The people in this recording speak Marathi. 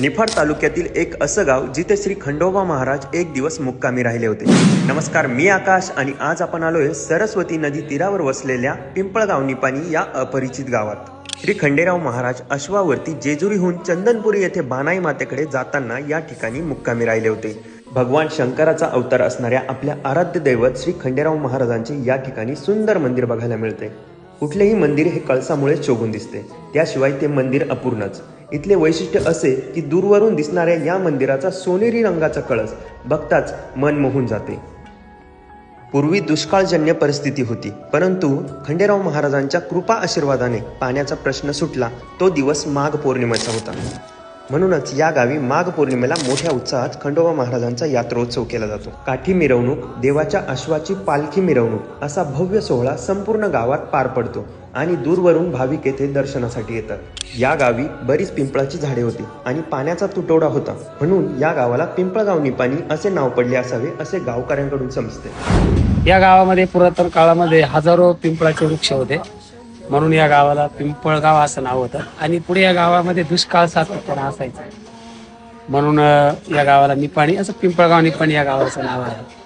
निफाड तालुक्यातील एक असं गाव जिथे श्री खंडोबा महाराज एक दिवस मुक्कामी राहिले होते. नमस्कार मी आकाश आणि आज आपण आलोय सरस्वती नदी तीरावर वसलेल्या पिंपळगाव निपाणी या अपरिचित गावात. श्री खंडेराव महाराज अश्वावरती जेजुरीहून चंदनपुरी येथे बानाई मातेकडे जाताना या ठिकाणी मुक्कामी राहिले होते. भगवान शंकराचा अवतार असणाऱ्या आपल्या आराध्य दैवत श्री खंडेराव महाराजांचे या ठिकाणी सुंदर मंदिर बघायला मिळते. कुठलेही मंदिर हे कळसामुळे शोभून दिसते. त्याशिवाय ते मंदिर अपूर्णच. इथले वैशिष्ट्य असे की दूरवरून दिसणाऱ्या या मंदिराचा सोनेरी रंगाचा कळस बघताच मन मोहून जाते. पूर्वी दुष्काळजन्य परिस्थिती होती परंतु खंडेराव महाराजांच्या कृपा आशीर्वादाने पाण्याचा प्रश्न सुटला तो दिवस माघ पौर्णिमेचा होता. म्हणूनच या गावी माघ पौर्णिमेला मोठ्या उत्साहात खंडोबा महाराजांचा यात्रोत्सव केला जातो. काठी मिरवणूक देवाच्या अश्वाची पालखी मिरवणूक असा भव्य सोहळा संपूर्ण गावात पार पडतो आणि दूरवरून भाविक येथे दर्शनासाठी येतात. या गावी बरीच पिंपळाची झाडे होती आणि पाण्याचा तुटवडा होता. म्हणून या गावाला पिंपळगाव निपाणी असे नाव पडले असावे असे गावकऱ्यांकडून समजते. या गावामध्ये पुरातन काळामध्ये हजारो पिंपळाचे वृक्ष होते. म्हणून या गावाला पिंपळगाव असं नाव होतं. आणि पुढे या गावामध्ये दुष्काळ सातत्यानं असायचा. म्हणून या गावाला निपाणी असं पिंपळगाव निपाणी या गावाचं नाव आहे.